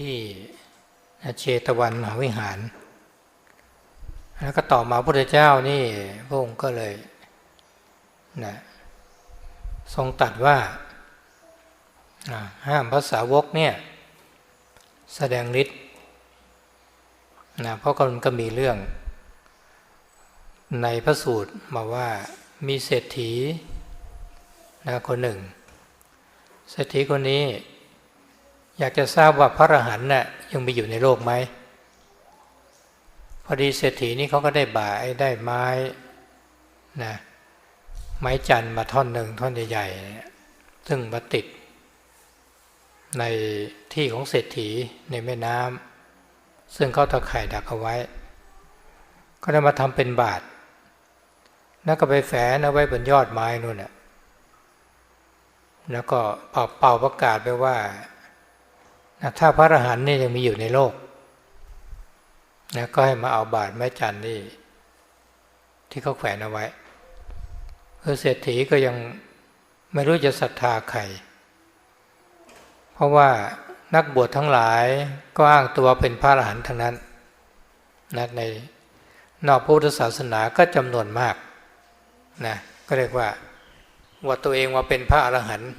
ที่เชตวันมหาวิหาร แล้วก็ต่อมาพระพุทธเจ้านี่พระองค์ก็เลยนะทรงตัดว่าห้ามภาษาวกเนี่ยแสดงฤทธิ์นะเพราะมันก็มีเรื่อง ในพระสูตรมาว่ามีเศรษฐีนะคนหนึ่งเศรษฐีคนนี้ อยากจะทราบว่าพระอรหันต์น่ะยังมีอยู่ในโลกไหมพอดีเศรษฐีนี้เขาก็ได้บ่ายได้ไม้นะไม้จันมาท่อนหนึ่งท่อนใหญ่ๆซึ่งมาติด ในที่ของเศรษฐีในแม่น้ำซึ่งเขาตะไคร่ดักเอาไว้ ก็ได้มาทำเป็นบาทแล้วก็ไปแฝงเอาไว้บนยอดไม้นู่นน่ะแล้วก็เป่าประกาศไปว่า ถ้าพระอรหันต์นี่ยังมีอยู่ในโลกนะก็ให้มาเอาบาทไม้จันนี่ ที่เขาแขวนเอาไว้เออเศรษฐีก็ยังไม่รู้จะศรัทธาใคร เพราะว่านักบวชทั้งหลายก็อ้างตัวเป็นพระอรหันต์ทั้งนั้นนะในนอกพุทธศาสนาก็จำนวนมากนะก็เรียกว่าว่าตัวเองว่าเป็นพระอรหันต์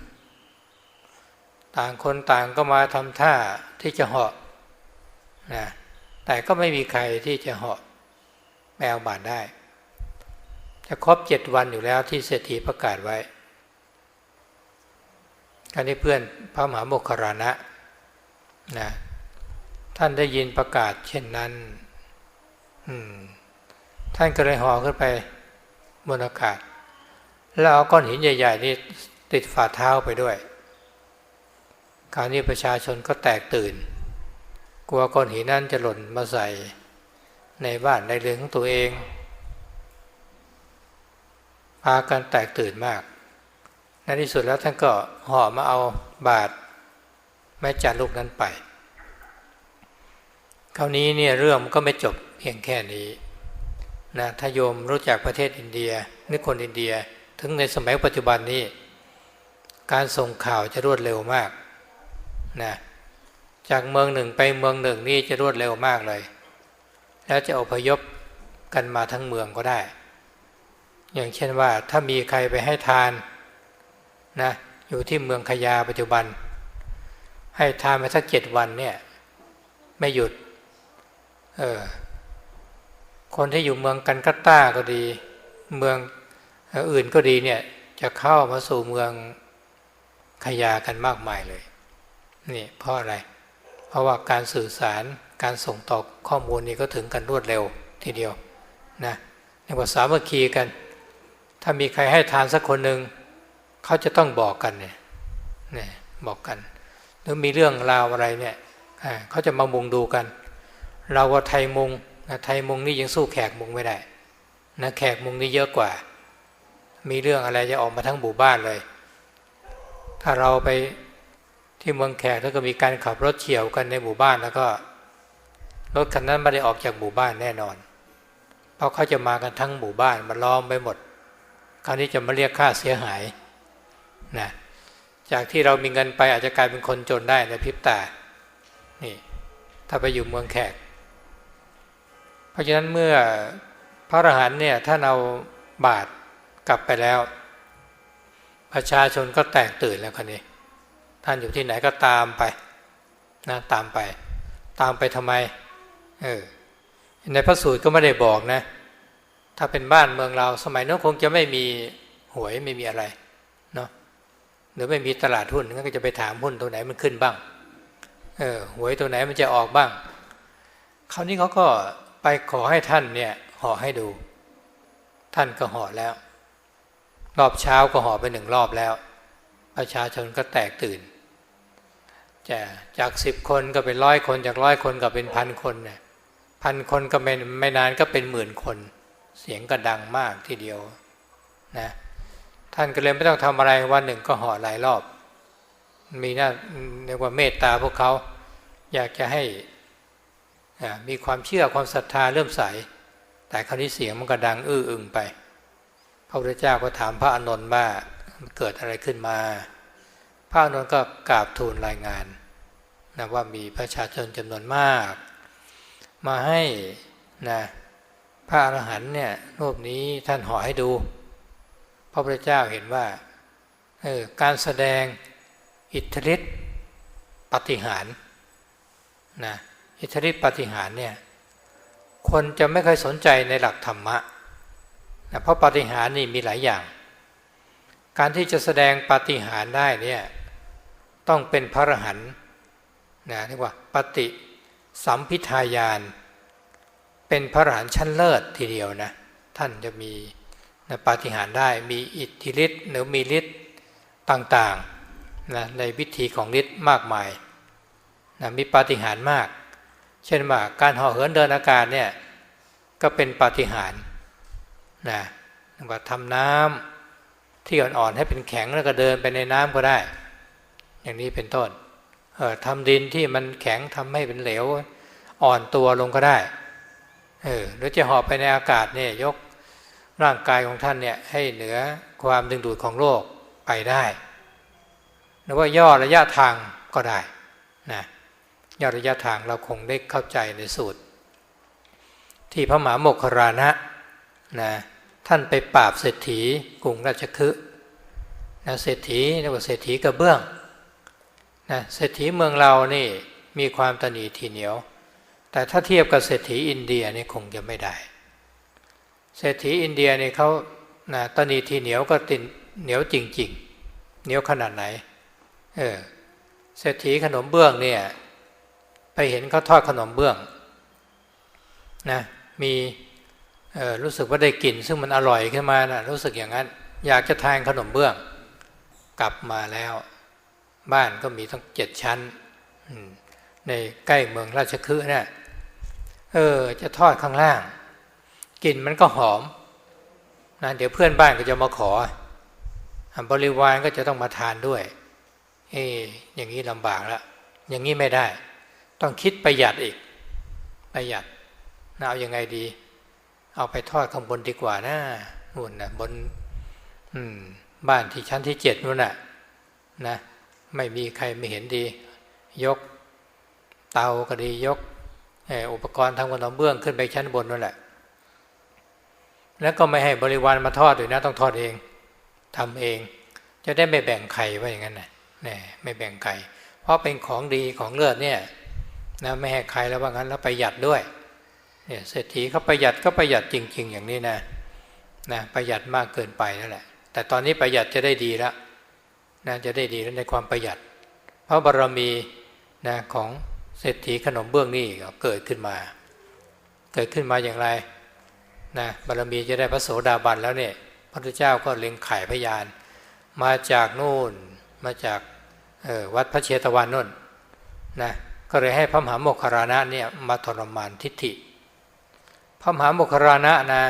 ต่างคนต่างก็มาทำท่าที่จะเหาะนะแต่ก็ไม่มีใครที่จะเหาะแมวบาดได้ จะครบเจ็ดวันอยู่แล้วที่เศรษฐีประกาศไว้อันนี้เพื่อนพระมหาโมคคารณะนะท่านได้ยินประกาศเช่นนั้นท่านก็เลยห่อขึ้นไปบนอากาศ แล้วเอาก้อนหินใหญ่ ๆ นี่ติดฝ่าเท้าไปด้วย คราวนี้ประชาชนก็แตกตื่น กลัวก้อนหินนั้นจะหล่นมาใส่ในบ้านในเรือนของตัวเองพากันแตกตื่นมากในที่สุดแล้วท่านก็ห่อมาเอาบาทแม่จานลูกนั้นไป คราวนี้เนี่ยเรื่องมันก็ไม่จบเพียงแค่นี้นะถ้าโยมรู้จักประเทศอินเดียนึกคนอินเดีย ถึงในสมัยปัจจุบันนี้ การส่งข่าวจะรวดเร็วมาก นะจากเมืองหนึ่งไปเมืองหนึ่งนี่จะรวดเร็วมากเลย แล้วจะอพยพกันมาทั้งเมืองก็ได้ อย่างเช่นว่าถ้ามีใครไปให้ทานนะอยู่ที่เมืองขยาปัจจุบัน ให้ทานมาสักเจ็ดวันเนี่ยไม่หยุดเออคนที่อยู่เมืองกันกัตตาก็ดี เมืองอื่นก็ดีเนี่ยจะเข้ามาสู่เมืองขยากันมากมายเลย นี่เพราะอะไร เพราะว่าการสื่อสารการส่งต่อข้อมูลนี้ก็ถึงกันรวดเร็วทีเดียวนะในภาษาเมื่อคีกัน ถ้ามีใครให้ทานสักคนหนึ่งเขาจะต้องบอกกันเนี่ยนี่บอกกันหรือมีเรื่องราวอะไรเนี่ยเขาจะมามุงดูกัน เราว่าไทยมุงไทยมุงนี่ยังสู้แขกมุงไม่ได้นะแขกมุงนี่เยอะกว่า มีเรื่องอะไรจะออกมาทั้งหมู่บ้านเลย ถ้าเราไป ที่เมืองแขกถ้าก็มีการขับรถเฉียวกันในหมู่บ้านแล้วก็รถคันนั้นไม่ได้ออกจากหมู่บ้านแน่นอน เพราะเขาจะมากันทั้งหมู่บ้านมาล้อมไปหมด คราวนี้จะมาเรียกค่าเสียหายนะจากที่เรามีเงินไปอาจจะกลายเป็นคนจนได้ในพริบตา นี่ ถ้าไปอยู่เมืองแขก เพราะฉะนั้นเมื่อพระอรหันต์เนี่ยท่านเอาบาตรกลับไปแล้ว ประชาชนก็แตกตื่นแล้วคนนี้ ท่านอยู่ที่ไหนก็ตามไปนะตามไป ตามไปทำไมเออในพระสูตรก็ไม่ได้บอกนะ ถ้าเป็นบ้านเมืองเรา สมัยนั้นคงจะไม่มีหวยไม่มีอะไรเนาะหรือไม่มีตลาดหุ้นงั้นก็จะไปถามหุ้นตัวไหนมันขึ้นบ้างเออหวยตัวไหนมันจะออกบ้าง คราวนี้เขาก็ไปขอให้ท่านเนี่ยห่อให้ดู ท่านก็ห่อแล้ว รอบเช้าก็ห่อไปหนึ่งรอบแล้ว ประชาชนก็แตกตื่น จะจากสิบคนก็เป็นร้อยคน จากร้อยคนก็เป็นพันคนเนี่ยพันคนก็ไม่ไม่นานก็เป็นหมื่นคน เสียงก็ดังมากทีเดียวนะท่านก็เลยไม่ต้องทำอะไรวันหนึ่งก็ห่อหลายรอบ มีน่าเรียกว่าเมตตาพวกเขาอยากจะให้มีความเชื่อความศรัทธาเริ่มใส แต่คราวนี้เสียงมันก็ดังอื้ออึงไป พระพุทธเจ้าก็ถามพระอานนท์ว่าเกิดอะไรขึ้นมา พระนนท์ก็กราบทูลรายงานนะว่ามีประชาชนจำนวนมาก มาให้นะพระอรหันต์เนี่ยรูปนี้ท่านห่อให้ดู พระพุทธเจ้าเห็นว่าออการแสดงอิทธิฤทธิปฏิหารนะอิทธิฤทธิปฏิหารเนี่ยคนจะไม่เคยสนใจในหลักธรรมะนะเพราะปฏิหารนี่มีหลายอย่าง การที่จะแสดงปฏิหารได้เนี่ย ต้องเป็นพระอรหันต์นะเรียกว่าปฏิสัมพิทายานเป็นพระอรหันต์ชั้นเลิศทีเดียวนะท่านจะมีนะปฏิหารได้มีอิทธิฤทธิ์หรือมีฤทธิ์ต่างๆนะในวิธีของฤทธิ์มากมายนะมีปาฏิหาริย์มาก เช่นว่าการห่อเหินเดินอากาศเนี่ยก็เป็นปาฏิหาริย์นะว่าทำน้ำที่อ่อนๆให้เป็นแข็งแล้วก็เดินไปในน้ำก็ได้ อย่างนี้เป็นต้นเออทำดินที่มันแข็งทำให้เป็นเหลว อ่อนตัวลงก็ได้เออหรือจะห่อไปในอากาศเนี่ยยกร่างกายของท่านเนี่ยให้เหนือความดึงดูดของโลกไปได้หรือว่าย่อระยะทางก็ได้นะย่อระยะทางเราคงได้เข้าใจในสูตร ที่พระมหาโมคคารานะนะท่านไปปราบเศรษฐีกรุงราชคฤห์นะเศรษฐีเรียกว่าเศรษฐีกระเบื้อง นะเศรษฐีเมืองเรานี่มีความตนีทีเหนียว แต่ถ้าเทียบกับเศรษฐีอินเดียนี่คงจะไม่ได้ เศรษฐีอินเดียนี่เขานะตนีทีเหนียวก็ตินเหนียวจริง ๆ เหนียวขนาดไหนเออเศรษฐีขนมเบื้องเนี่ยไปเห็นเขาทอดขนมเบื้องนะมีรู้สึกว่าได้กลิ่นซึ่งมันอร่อยขึ้นมานะรู้สึกอย่างนั้น อยากจะทานขนมเบื้อง กลับมาแล้ว บ้านก็มีทั้งเจ็ดชั้นในใกล้เมืองราชคฤห์นี่ยเออ จะทอดข้างล่างกลิ่นมันก็หอมนะเดี๋ยวเพื่อนบ้านก็จะมาขอบริวารก็จะต้องมาทานด้วย เอ้อย่างนี้ลำบากแล้วอย่างนี้ไม่ได้ ต้องคิดประหยัดอีก ประหยัดนะเอาอยัางไงดี เอาไปทอดข้างบนดีกว่านะนู่นนะบนบ้านที่ชั้นที่เจ็ดนู่นน่ะ นะ ไม่มีใครไม่เห็นดี ยกเตาก็ดียกอุปกรณ์ทำขนมเบื้องขึ้นไปชั้นบนนั่นแหละ แล้วก็ไม่ให้บริวารมาทอดด้วยนะต้องทอดเองทำเอง จะได้ไม่แบ่งใครว่าอย่างนั้นนะนี่ไม่แบ่งใครเพราะเป็นของดีของเลือดเนี่ยนะไม่ให้ใครแล้วว่างั้นแล้วประหยัดด้วยเนี่ยเศรษฐีเขาประหยัดก็ประหยัดจริง ๆ อย่างนี้นะนะประหยัดมากเกินไปนั่นแหละ แต่ตอนนี้ประหยัดจะได้ดีแล้ว นะจะได้ดีในความประหยัด เพราะบารมีนะของเศรษฐีขนมเบื้องนี่เกิดขึ้นมา เกิดขึ้นมาอย่างไรนะบารมีจะได้พระโสดาบันแล้วเนี่ยพระพุทธเจ้าก็เล็งไข่พยาน มาจากนู่นมาจากวัดพระเชตวันนู่นนะก็เลยให้พระมหาโมคคารานะเนี่ยมาทรมานทิฏฐิ พระมหาโมคคารานะนะ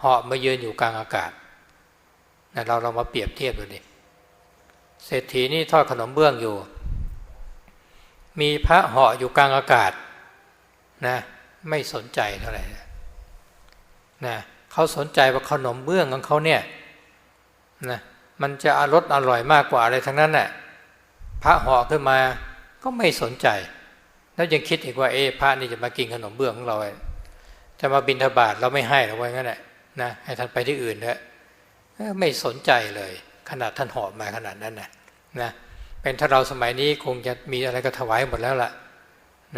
เหาะมายืนอยู่กลางอากาศนะเราเรามาเปรียบเทียบดูดิ เศรษฐีนี่ทอดขนมเบื้องอยู่ มีพระเหาะอยู่กลางอากาศนะไม่สนใจเท่าไหร่นะเขาสนใจว่าขนมเบื้องของเขาเนี่ยนะมันจะอรสอร่อยมากกว่าอะไรทั้งนั้นแหละพระห่อขึ้นมาก็ไม่สนใจ แล้วยังคิดอีกว่าเอ๊พระนี่จะมากินขนมเบื้องของเรา จะมาบินทบาทเราไม่ให้หรอกว่างั้นแหละนะให้ท่านไปที่อื่นเถอะไม่สนใจเลย ขนาดท่านห่อมาขนาดนั้นนะนะเป็นถ้าเราสมัยนี้คงจะมีอะไรก็ถวายหมดแล้วล่ะ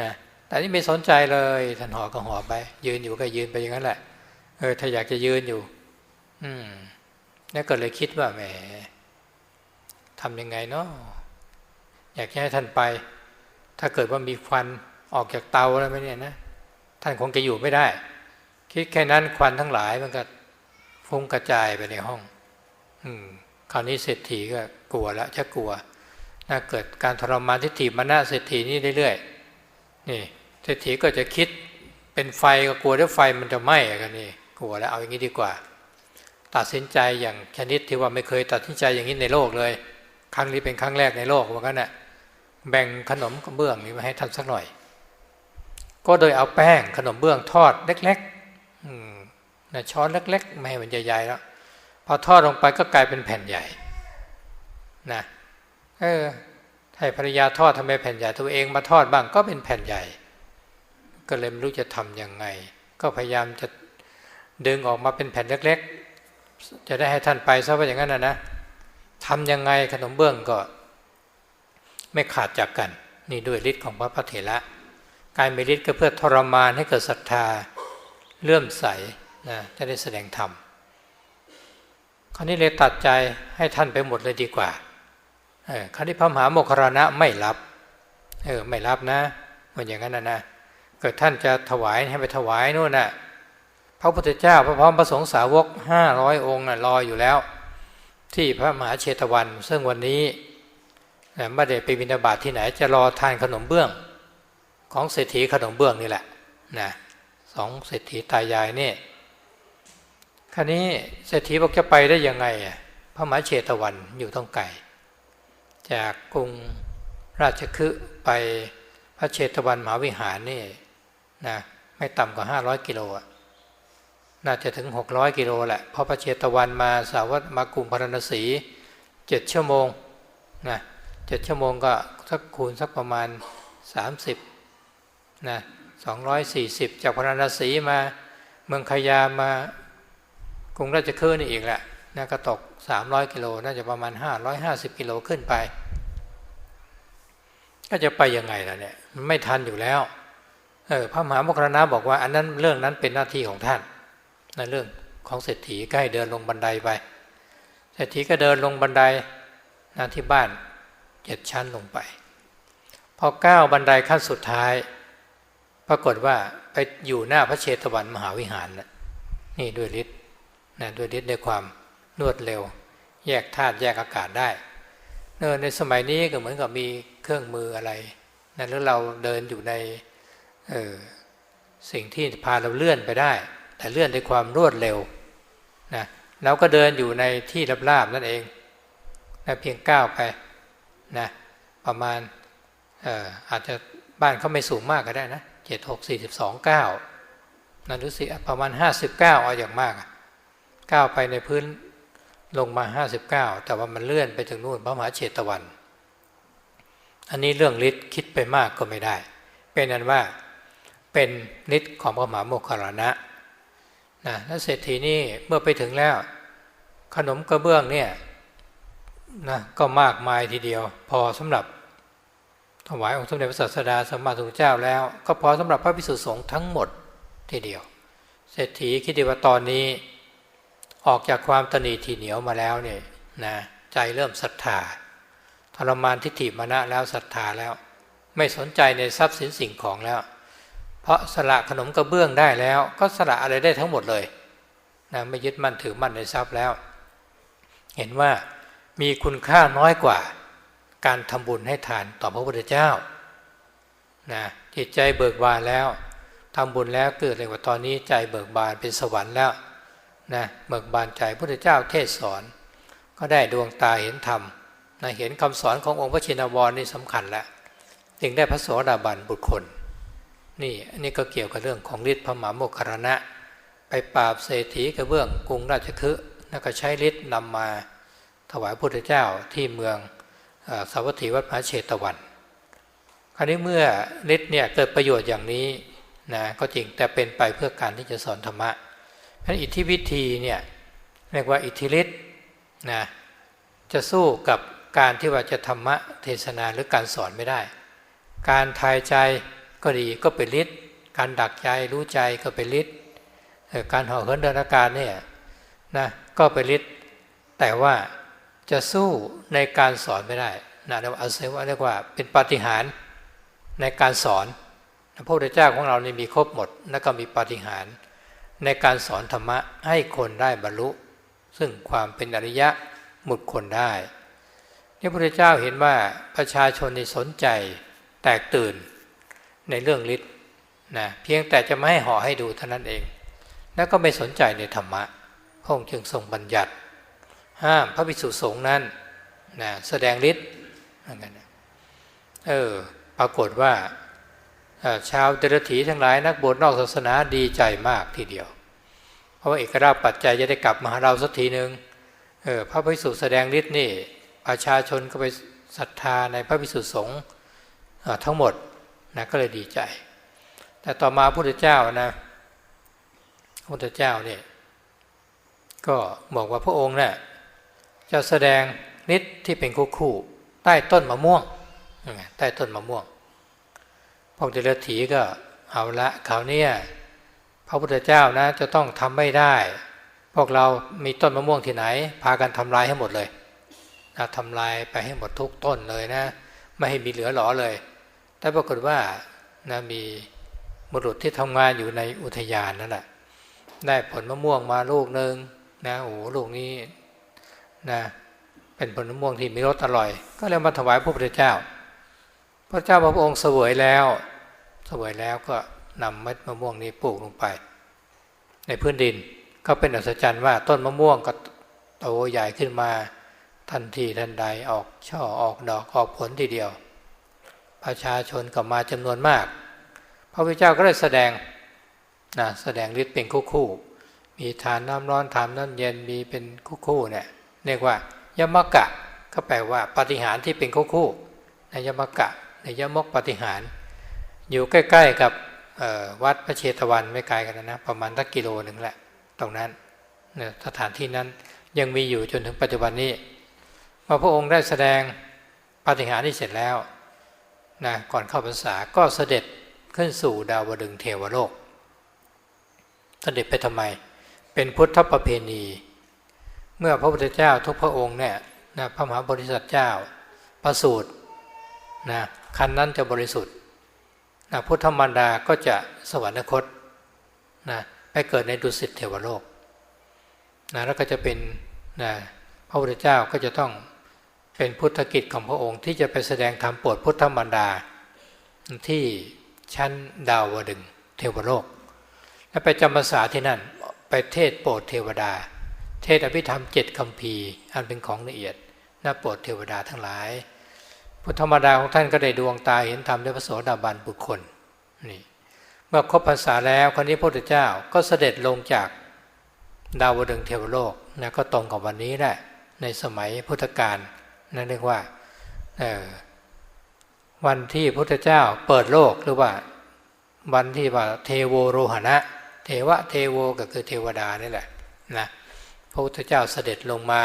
นะแต่นี่ไม่สนใจเลยท่านหอก็ห่อไป ยืนอยู่ก็ยืนไปอย่างนั้นแหละเออถ้าอยากจะยืนอยู่ อืมนี่ก็เลยคิดว่าแหมทำยังไงเนาะอยากให้ท่านไป ถ้าเกิดว่ามีควันออกจากเตาอะไรไหมเนี่ยนะท่านคงจะอยู่ไม่ได้ คิดแค่นั้นควันทั้งหลายมันก็ฟุ้งกระจายไปในห้อง อืม คราวนี้เศรษฐีก็กลัวแล้วจะกลัวน่าเกิดการทรมานทิฏฐิมานะเศรษฐีนี่เรื่อยๆนี่เศรษฐีก็จะคิดเป็นไฟก็กลัวว่าไฟมันจะไหม้กันนี่กลัวแล้วเอาอย่างนี้ดีกว่า ตัดสินใจอย่างชนิดที่ว่าไม่เคยตัดสินใจอย่างนี้ในโลกเลย ครั้งนี้เป็นครั้งแรกในโลกว่ากันน่ะแบ่งขนมกระเบื้องนี้มาให้ท่านสักหน่อย ก็โดยเอาแป้งขนมเบื้องทอดเล็กๆนะช้อนเล็กๆไม่ให้มันใหญ่ๆแล้ว อทอดลงไปก็กลายเป็นแผ่นใหญ่นะเออให้ภรรยาทอดทำไมแผ่นใหญ่ตัวเองมาทอดบ้างก็เป็นแผ่นใหญ่ ก็เลยไม่รู้จะทำยังไง ก็พยายามจะดึงออกมาเป็นแผ่นเล็ก ๆ จะได้ให้ท่านไปซะว่าอย่างนั้นนะนะทำยังไงขนมเบื้องก็ ไม่ขาดจากกัน นี่ด้วยฤทธิ์ของพระพัทเถระการมีฤทธิ์ก็เพื่อทรมานให้เกิดศรัทธาเลื่อมใสนะจะได้แสดงธรรม ราวนี้เลยตัดใจให้ท่านไปหมดเลยดีกว่าเออคราวนี้พระมหาโมคคารณะไม่รับ เออไม่รับนะมันอย่างนั้นนะนะเกิดท่านจะถวายให้ไปถวายนู่นนะ่ะพระพุทธเจ้าพระพร้อมพระสงฆ์สาวกห้าร้อยองค์น่ะรออยู่แล้ว ที่พระมหาเชตวัน ซึ่งวันนี้ไม่ได้ไปบิณฑบาตทที่ไหน จะรอทานขนมเบื้อง ของเศรษฐีขนมเบื้องนี่แหละนะสองเศรษฐีตายายนี่ คราวนี้เศรษฐีบอกจะไปได้ยังไงอะพระมหาเชตวันอยู่ต้องไกลจากกรุงราชคฤห์ไปพระเชตวันมหาวิหารนี่นะไม่ต่ำกว่าห้าร้อยกิโลอะน่าจะถึงหกร้อยกิโลแหละเพราะพระเชตวันมาสาวัตมากรุงพารณสีเจ็ดชั่วโมงนะเจ็ดชั่วโมงก็สักคูณสักประมาณสามสิบนะสองร้อยสี่สิบจากพารณสีมาเมืองขยามา รุงราชคฤห์นี่อีกแหละนะก็ตกสามร้อยกิโลน่าจะประมาณห้าร้อยห้าสิบกิโลขึ้นไป ก็จะไปยังไงล่ะเนี่ยมันไม่ทันอยู่แล้วเออพระมหาโมคคลนะบอกว่า อันนั้นเรื่องนั้นเป็นหน้าที่ของท่านในเรื่องของเศรษฐีก็ให้เดินลงบันไดไป เศรษฐีก็เดินลงบันไดนะที่บ้านเจ็ดชั้นลงไป พอก้าวบันไดขั้นสุดท้าย ปรากฏว่าไปอยู่หน้าพระเชตวันมหาวิหารนะนี่ด้วยฤทธิ์ นะด้วยฤทธิ์ด้วยความรวดเร็ว แยกธาตุแยกอากาศได้เนอในสมัยนี้ก็เหมือนกับมีเครื่องมืออะไรนะแล้วเราเดินอยู่ในสิ่งที่พาเราเลื่อนไปได้ แต่เลื่อนด้วยความรวดเร็วนะเราก็เดินอยู่ในที่ราบๆนั่นเองนะเพียงก้าวไปนะประมาณอาอาจจะบ้านเขาไม่สูงมากก็ได้นะเจ็ดหกสี่สิบสองเก้านั่นรู้สิประมาณห้าสิบเก้าเอาอย่างมาก ก้าวไปในพื้นลงมาห้าสิบเก้าแต่ว่ามันเลื่อนไปถึงนู่นพระมหาเชตวัน อันนี้เรื่องฤทธิ์คิดไปมากก็ไม่ได้ เป็นนั้นว่าเป็นฤทธิ์ของพระมหาโมคคลารณะนะแล้วเศรษฐีนี่เมื่อไปถึงแล้ว ขนมกระเบื้องเนี่ยนะก็มากมายทีเดียว พอสำหรับถวายองค์สมเด็จพระสัสดาสมมาสุเจ้าแล้ว ก็พอสำหรับพระภิกษุสงฆ์ทั้งหมดทีเดียว เศรษฐีคิดว่าตอนนี้ ออกจากความตนีทีเหนียวมาแล้วเนี่ยนะใจเริ่มศรัทธาทรมานทิฏฐิมณะแล้วศรัทธาแล้ว ไม่สนใจในทรัพย์สินสิ่งของแล้ว เพราะสละขนมกระเบื้องได้แล้ว ก็สละอะไรได้ทั้งหมดเลยนะไม่ยึดมั่นถือมั่นในทรัพย์แล้ว เห็นว่ามีคุณค่าน้อยกว่า การทำบุญให้ทานต่อพระพุทธเจ้านะจิตใจเบิกบานแล้วทำบุญแล้วเกิดเลยว่าตอนนี้ใจเบิกบานเป็นสวรรค์แล้ว นะเบิกบานใจพระพุทธเจ้าเทศสอน ก็ได้ดวงตาเห็นธรรมนะเห็นคำสอนขององค์พระชินวรนี่สำคัญแล้วจึงได้พระโสดาบันบุตรคนนี่อันนี้ก็เกี่ยวกับเรื่องของฤทธิ์พระมหาโมคคารณะ ไปปราบเศรษฐีกระเบื้องกรุงราชคฤห์แล้วก็ใช้ฤทธิ์นำมาถวายพระพุทธเจ้าที่เมืองสาวัตถีวัดพระเชตวัน คราวนี้เมื่อฤทธิ์เนี่ยเกิดประโยชน์อย่างนี้นะก็จริงแต่เป็นไปเพื่อการที่จะสอนธรรมะ เพราะอิทธิวิธีเนี่ยเรียกว่าอิทธิฤทธิ์นะจะสู้กับการที่ว่าจะธรรมะเทศนาหรือการสอนไม่ได้ การทายใจก็ดีก็เป็นฤทธิ์การดักใจรู้ใจก็เป็นฤทธิ์การห่อเหินเดินอากาศเนี่ยนะก็เป็นฤทธิ์แต่ว่าจะสู้ในการสอนไม่ได้นะเรียกว่าอาศัยว่าเรียกว่าเป็นปาฏิหาริย์ในการสอนพระพุทธเจ้าของเรานี่มีครบหมดแล้วก็มีปาฏิหาริย์ ในการสอนธรรมะให้คนได้บรรลุ ซึ่งความเป็นอริยะหมุดคนได้ที่พระพุทธเจ้าเห็นว่าประชาชนในสนใจแตกตื่นในเรื่องฤทธิ์นะเพียงแต่จะไม่ให้ห่อให้ดูเท่านั้นเอง แล้วก็ไม่สนใจในธรรมะพระองค์จึงทรงบัญญัติ ห้ามพระภิกษุสงฆ์นั้นนะแสดงฤทธิ์เออปรากฏว่า ชาวเดรถีทั้งหลายนักบวชนอกศาสนาดีใจมากทีเดียว เพราะว่าเอกราชปัจจัยจะได้กลับมาหาเราสักทีหนึ่งพระภิกษุแสดงฤทธิ์นี่ประชาชนก็ไปศรัทธาในพระภิกษุสงฆ์ทั้งหมดนะก็เลยดีใจ แต่ต่อมาพระพุทธเจ้านะพระพุทธเจ้าเนี่ยก็บอกว่าพระองค์เนี่ยจะแสดงนิดที่เป็นคู่คู่ใต้ต้นมะม่วงใต้ต้นมะม่วง พวกเดรัจฉีก็เอาละคราวเนี้ยพระพุทธเจ้านะจะต้องทำไม่ได้ พวกเรามีต้นมะม่วงที่ไหน พากันทำลายให้หมดเลยนะทำลายไปให้หมดทุกต้นเลยนะ ไม่ให้มีเหลือหลอเลย แต่ปรากฏว่านะมีบุรุษที่ทำงานอยู่ในอุทยานนั่นแหละได้ผลมะม่วงมาลูกหนึ่งนะโอ้ลูกนี้นะเป็นผลมะม่วงที่มีรสอร่อย ก็เลยมาถวายพระพุทธเจ้า พระเจ้าพระองค์เสวยแล้วเสวยแล้วก็นำเม็ดมะม่วงนี้ปลูกลงไป ในพื้นดินก็เป็นอัศจรรย์ว่าต้นมะม่วงก็โตใหญ่ขึ้นมาทันทีทันใดออกช่อออกดอกออกผลทีเดียว ประชาชนก็มาจำนวนมาก พระพุทธเจ้าก็ได้แสดงนะแสดงฤทธิ์เป็นคู่คู่มีทานน้ำร้อนทานน้ำเย็นมีเป็นคู่คู่เนี่ยเรียกว่ายมกะก็แปลว่าปฏิหารที่เป็นคู่คู่ในยมกะ ในยมกปฏิหาร อยู่ใกล้ ๆกับวัดพระเชตวันไม่ไกลกันนะ ประมาณสักกิโลหนึ่งแหละ ตรงนั้นเนี่ยสถานที่นั้นยังมีอยู่จนถึงปัจจุบันนี้เมื่อพระองค์ได้แสดงปฏิหาริย์นี้เสร็จแล้วนะก่อนเข้าพรรษาก็เสด็จขึ้นสู่ดาวดึงเทวโลก เสด็จไปทำไม เป็นพุทธประเพณี เมื่อพระพุทธเจ้าทุกพระองค์เนี่ยนะพระมหาบริษัทเจ้าประสูตินะ คันนั้นจะบริสุทธิ์นะพุทธมารดาก็จะสวรรคตนะไปเกิดในดุสิตเทวโลกนะแล้วก็จะเป็นนะพระพุทธเจ้าก็จะต้องเป็นพุทธกิจของพระองค์ ที่จะไปแสดงธรรมโปรดพุทธมารดา ที่ชั้นดาวดึงเทวโลก และไปจำพรรษาที่นั่นไปเทศโปรดเทวดา เทศอภิธรรมเจ็ดคำพีอันเป็นของละเอียดน่าโปรดเทวดาทั้งหลาย พุทธมารดาของท่านก็ได้ดวงตาเห็นธรรมด้วยพระโสดาบันบุคคลนี่เมื่อครบพรรษาแล้วคนนี้พระพุทธเจ้าก็เสด็จลงจากดาวดึงเทวโลกนะก็ตรงกับวันนี้แหละในสมัยพุทธกาลนั่นเรียกว่าวันที่พระพุทธเจ้าเปิดโลกหรือว่าวันที่ว่าเทโวโรหณะ เทวะเทโวก็คือเทวดานี่แหละนะพระพุทธเจ้าเสด็จลงมา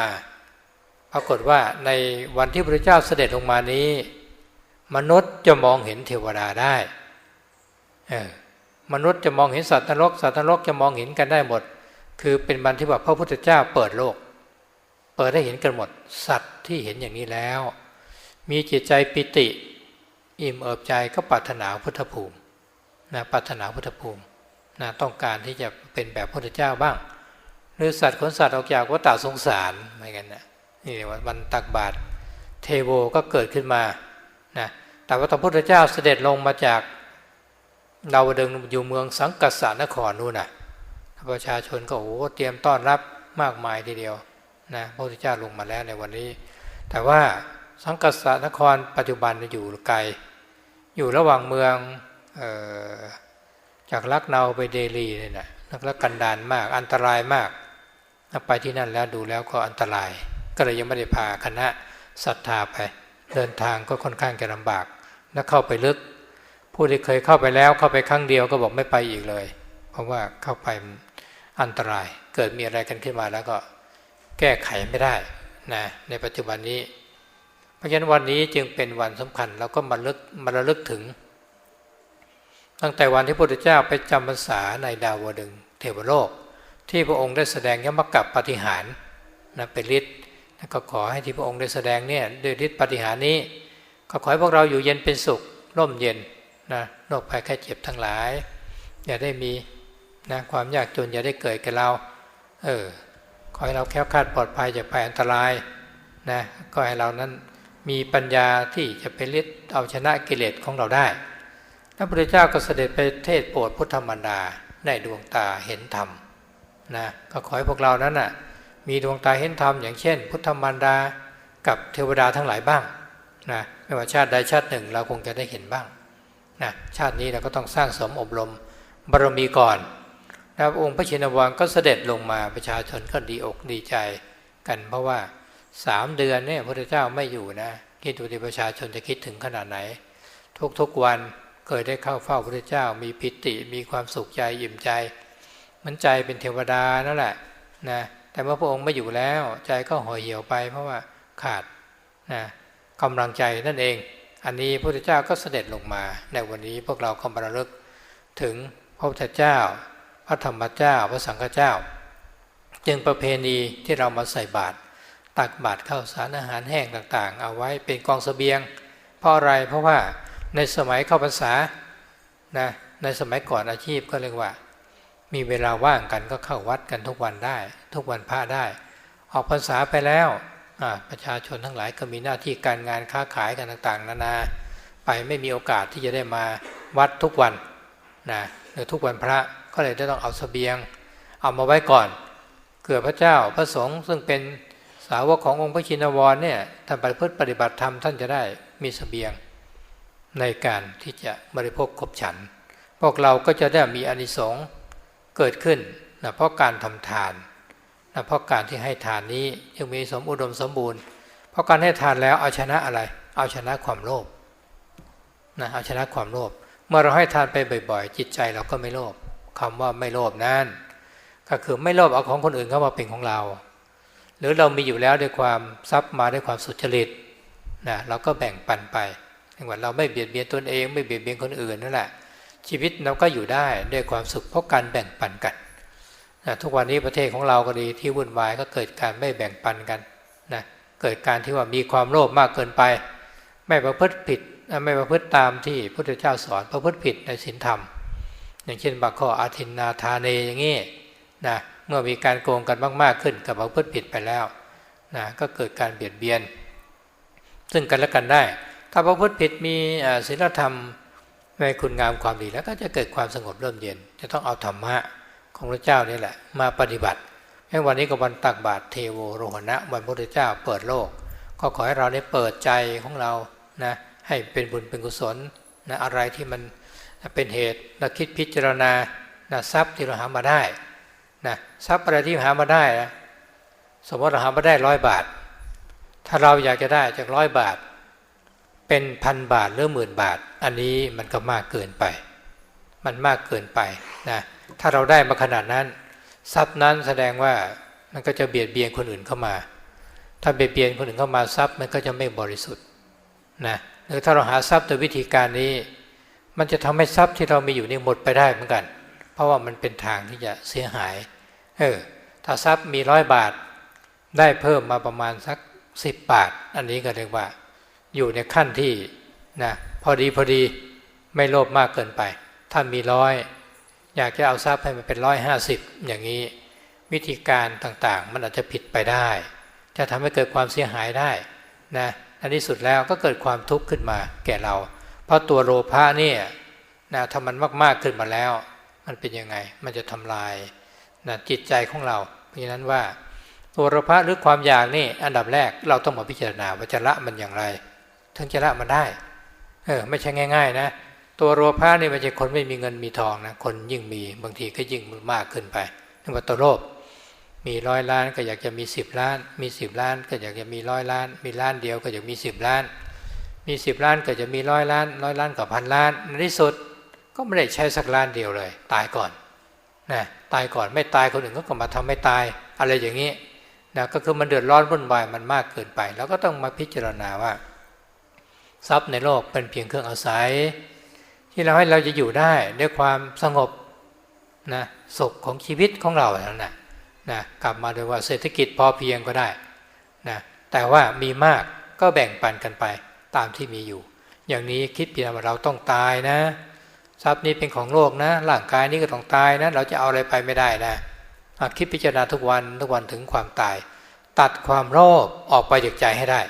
รากฏว่าในวันที่พระพุทธเจ้าเสด็จลงมานี้ มนุษย์จะมองเห็นเทวดาได้มนุษย์จะมองเห็นสัตว์นรกสัตว์นรกจะมองเห็นกันได้หมด คือเป็นวันที่ว่าพระพุทธเจ้าเปิดโลก เปิดให้เห็นกันหมด สัตว์ที่เห็นอย่างนี้แล้ว มีจิตใจปิติ อิ่มเอิบใจก็ปรารถนาพุทธภูมินะปรารถนาพุทธภูมินะต้องการที่จะเป็นแบบพระพุทธเจ้าบ้างหรือสัตว์ขนสัตว์ออกจากวัฏสงสารเหมือนกันนะ นี่เรียกว่าวันตักบาตรเทโวก็เกิดขึ้นมานะแต่ว่าพระพุทธเจ้าเสด็จลงมาจากดาวดึงอยู่เมืองสังกัสานครนู่นน่ะประชาชนก็โอ้โหเตรียมต้อนรับมากมายทีเดียวนะพระพุทธเจ้าลงมาแล้วในวันนี้ แต่ว่าสังกัสานครปัจจุบันอยู่ไกล อยู่ระหว่างเมืองออจากลักเนาไปเดลีเนี่ยนะนักละกันดานมากอันตรายมากถ้าไปที่นั่นแล้วดูแล้วก็อันตราย ก็เลยยังไม่ได้พาคณะศรัทธาไป เดินทางก็ค่อนข้างจะลำบากและเข้าไปลึก ผู้ที่เคยเข้าไปแล้วเข้าไปครั้งเดียวก็บอกไม่ไปอีกเลย เพราะว่าเข้าไปอันตราย เกิดมีอะไรกันขึ้นมาแล้วก็แก้ไขไม่ได้นะในปัจจุบันนี้ เพราะฉะนั้นวันนี้จึงเป็นวันสำคัญเราก็มาลึกมาระลึกถึง ตั้งแต่วันที่พระพุทธเจ้าไปจำพรรษาในดาวดึงเทวโลก ที่พระองค์ได้แสดงยมกับปฏิหารนะเป็นฤทธิ์ ก็ขอให้ที่พระองค์ได้แสดงเนี่ยด้วยฤทธิปฏิหารนี้ ก็ขอให้พวกเราอยู่เย็นเป็นสุขร่มเย็นนะโรคภัยไข้เจ็บทั้งหลาย อย่าได้มีนะความยากจนอย่าได้เกิดกับเรา เออขอให้เราแค้วคลาดปลอดภัยจากภัยอันตรายนะก็ให้เรานั้นมีปัญญาที่จะเป็นฤทธิ์เอาชนะกิเลสของเราได้พระพุทธเจ้าก็เสด็จไปเทศโปรดพุทธมารดาในดวงตาเห็นธรรมนะก็ขอให้พวกเรานั้นน่ะ มีดวงตาเห็นธรรมอย่างเช่น พุทธมารดากับเทวดาทั้งหลายบ้างนะไม่ว่าชาติใดชาติหนึ่งเราคงจะได้เห็นบ้างนะชาตินี้เราก็ต้องสร้างสมอบรมบารมีก่อนแล้วองค์พระชินวรก็เสด็จลงมาประชาชนก็ดีอกดีใจกัน เพราะว่าสามเดือนเนี่ยพระพุทธเจ้าไม่อยู่นะคิดดูที่ประชาชนจะคิดถึงขนาดไหน ทุกๆวันเคยได้เข้าเฝ้าพระเจ้ามีปิติมีความสุขใจอิ่มใจมันใจเป็นเทวดานั่นแหละนะ แต่เมื่อพระองค์ไม่อยู่แล้ว ใจก็ห่อเหี่ยวไป เพราะว่าขาดนะกำลังใจนั่นเอง อันนี้พระพุทธเจ้าก็เสด็จลงมา ในวันนี้พวกเราก็ระลึกถึงพระพุทธเจ้า พระธรรมเจ้า พระสังฆเจ้า จึงประเพณีที่เรามาใส่บาตรตักบาตรข้าวสารอาหารแห้งต่าง ๆ เอาไว้เป็นกองสเสบียง เพราะอะไรเพราะว่าในสมัยเข้าพรรษานะในสมัยก่อนอาชีพก็เรียกว่า มีเวลาว่างกันก็เข้าวัดกันทุกวันได้ ทุกวันพระได้ ออกพรรษาไปแล้วประชาชนทั้งหลายก็มีหน้าที่การงานค้าขายกันต่างๆ นานา ไปไม่มีโอกาสที่จะได้มาวัดทุกวันนะหรือทุกวันพระก็เลยจะต้องเอาสเสบียง เอามาไว้ก่อนเกือพระเจ้าพระสงฆ์ซึ่งเป็นสาวกขององค์พระชินวรเนี่ยท่านปฏิพฤติปฏิบัติธรรมท่านจะได้มีสเสบียงในการที่จะบริโภคขบฉัน พวกเราก็จะได้มีอานิสงส์ เกิดขึ้นนะเพราะการทำทานนะเพราะการที่ให้ทานนี้ยังมีสมอุดมสมบูรณ์ เพราะการให้ทานแล้วเอาชนะอะไร เอาชนะความโลภนะเอาชนะความโลภเมื่อเราให้ทานไปบ่อย ๆ จิตใจเราก็ไม่โลภคำว่าไม่โลภนั่นก็คือไม่โลภเอาของคนอื่นเข้ามาเป็นของเรา หรือเรามีอยู่แล้วด้วยความทรัพย์มาด้วยความสุจริตนะเราก็แบ่งปันไปอย่างว่าเราไม่เบียดเบียนตนเอง ไม่เบียดเบียนคนอื่นนั่นแหละ ชีวิตเราก็อยู่ได้ด้วยความสุขเพราะการแบ่งปันกันนะทุกวันนี้ประเทศของเราก็ดีที่วุ่นวายก็เกิดการไม่แบ่งปันกันนะเกิดการที่ว่ามีความโลภมากเกินไป ไม่ประพฤติผิดไม่ประพฤติตามที่พระพุทธเจ้าสอนประพฤติผิดในศีลธรรม อย่างเช่นบักข้ออาทินนาทาเนอย่างนี้นะเมื่อมีการโกงกันมาก ๆขึ้นกับประพฤติผิดไปแล้วนะก็เกิดการเบียดเบียน ซึ่งกันและกันได้ ถ้าประพฤติผิดมีศีลธรรม ในคุณงามความดีแล้วก็จะเกิดความสงบเริ่มเย็น จะต้องเอาธรรมะของพระเจ้านี่แหละ มาปฏิบัติให้วันนี้กับวันตักบาตรเทโวโรหณะวันพระเจ้าเปิดโลก ก็ขอให้เราได้เปิดใจของเรานะให้เป็นบุญเป็นกุศลนะอะไรที่มันเป็นเหตุเราคิดพิจารณานะทรัพย์ที่เราหามาได้นะทรัพย์อะไรที่หามาได้นะสมมติเราหามาได้ร้อยบาท ถ้าเราอยากจะได้จากร้อยบาท เป็นพันบาทหรือหมื่นบาท อันนี้มันก็มากเกินไป มันมากเกินไปนะถ้าเราได้มาขนาดนั้น ทรัพย์นั้นแสดงว่ามันก็จะเบียดเบียนคนอื่นเข้ามา ถ้าเบียดเบียนคนอื่นเข้ามาทรัพย์มันก็จะไม่บริสุทธิ์นะหรือถ้าเราหาทรัพย์โดยวิธีการนี้ มันจะทำให้ทรัพย์ที่เรามีอยู่นี่หมดไปได้เหมือนกัน เพราะว่ามันเป็นทางที่จะเสียหายเออถ้าทรัพย์มีร้อยบาท ได้เพิ่มมาประมาณสักสิบบาท อันนี้ก็เรียกว่า อยู่ในขั้นที่นะพอดีพอดีไม่โลภมากเกินไป ถ้ามีร้อยอยากจะเอาทรัพย์ให้มันเป็นร้อยห้าสิบอย่างนี้ วิธีการต่างๆ มันอาจจะผิดไปได้ จะทำให้เกิดความเสียหายได้นะอันที่สุดแล้วก็เกิดความทุกข์ขึ้นมาแก่เรา เพราะตัวโลภะเนี่ยนะถ้ามันมากๆขึ้นมาแล้ว มันเป็นยังไงมันจะทำลายนะจิตใจของเรา เพราะฉะนั้นว่าตัวโลภะหรือความอยากนี่อันดับแรกเราต้องมาพิจารณาว่าจะละมันอย่างไร ถึงจะละมันได้ เออ ไม่ใช่ง่าย ๆ นะ ตัวโลภะนี่ไม่ใช่คนไม่มีเงินมีทองนะคนยิ่งมีบางทีก็ยิ่งมากขึ้นไปนึกว่าตัวโลภมีร้อยล้านก็อยากจะมีสิบล้าน มีสิบล้านก็อยากจะมีร้อยล้าน มีล้านเดียวก็อยากมีสิบล้าน มีสิบล้านก็จะมีร้อยล้านร้อยล้านกับพันล้านในที่สุดก็ไม่ได้ใช้สักล้านเดียวเลย ตายก่อนนะตายก่อนไม่ตายคนอื่นก็กมาทำให้ตายอะไรอย่างนี้นะก็คือมันเดือดร้อนวุ่นวายมันมากเกินไป แล้วก็ต้องมาพิจารณาว่า ทรัพย์ในโลกเป็นเพียงเครื่องอาศัย ที่เราให้เราจะอยู่ได้ด้วยความสงบนะสุขของชีวิตของเราเท่านั้นนะกลับมาโดยว่าเศรษฐกิจพอเพียงก็ได้นะแต่ว่ามีมากก็แบ่งปันกันไปตามที่มีอยู่ อย่างนี้คิดเพียงว่าเราต้องตายนะ ทรัพย์นี้เป็นของโลกนะร่างกายนี้ก็ต้องตายนะเราจะเอาอะไรไปไม่ได้นะคิดพิจารณาทุกวันทุกวันถึงความตาย ตัดความโลภออกไปจากใจให้ได้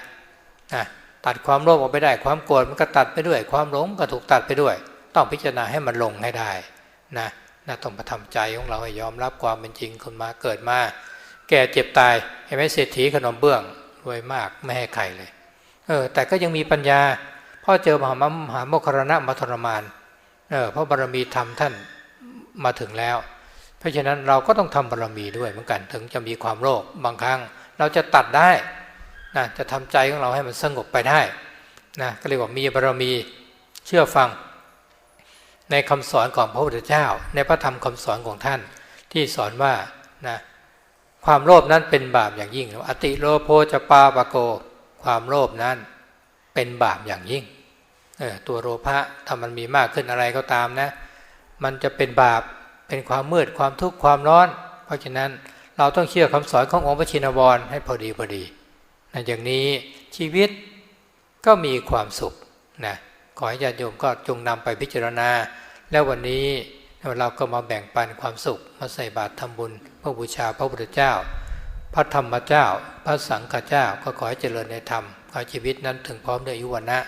นะ ตัดความโลภออกไปได้ ความโกรธมันก็ตัดไปด้วย ความหลงก็ถูกตัดไปด้วย ต้องพิจารณาให้มันลงให้ได้นะนะต้องประทำใจของเราให้ยอมรับความเป็นจริงคนมาเกิดมา แก่เจ็บตายเห็นไหมเศรษฐีขนมเบื้องรวยมากไม่ให้ใครเลย เออ แต่ก็ยังมีปัญญาพ่อเจอมหามหาโมครณะมาทรมานเออเพราะบารมีธรรมท่านมาถึงแล้ว เพราะฉะนั้นเราก็ต้องทำบารมีด้วยเหมือนกันถึงจะมีความโลภบางครั้งเราจะตัดได้ นะจะทำใจของเราให้มันสงบไปได้นะก็เรียกว่ามีบารมีเชื่อฟัง ในคำสอนของพระพุทธเจ้า ในพระธรรมคำสอนของท่าน ที่สอนว่านะความโลภนั้นเป็นบาปอย่างยิ่ง อติโลโภจะปาปะโก ความโลภนั้นเป็นบาปอย่างยิ่งตัวโลภะถ้ามันมีมากขึ้นอะไรก็ตามนะ มันจะเป็นบาปเป็นความมืดความทุกข์ความร้อน เพราะฉะนั้นเราต้องเชื่อคำสอนขององค์พระชินวรให้พอดีพอดี อย่างนี้ชีวิตก็มีความสุขนะขอให้ญาติโยมก็จงนำไปพิจารณา แล้ววันนี้เราก็มาแบ่งปันความสุข มาใส่บาตรทำบุญเพื่อบูชาพระพุทธเจ้า พระธรรมเจ้า พระสังฆเจ้าก็ขอให้เจริญในธรรมขอชีวิตนั้นถึงพร้อมด้วยอายุวรรณะ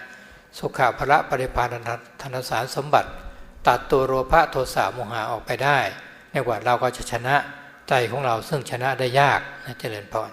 สุขาภระปริพานธนสารสมบัติ ตัดตัวโลภะโทสะโมหะออกไปได้ในว่าเราก็จะชนะใจของเราซึ่งชนะได้ยากนะเจริญพร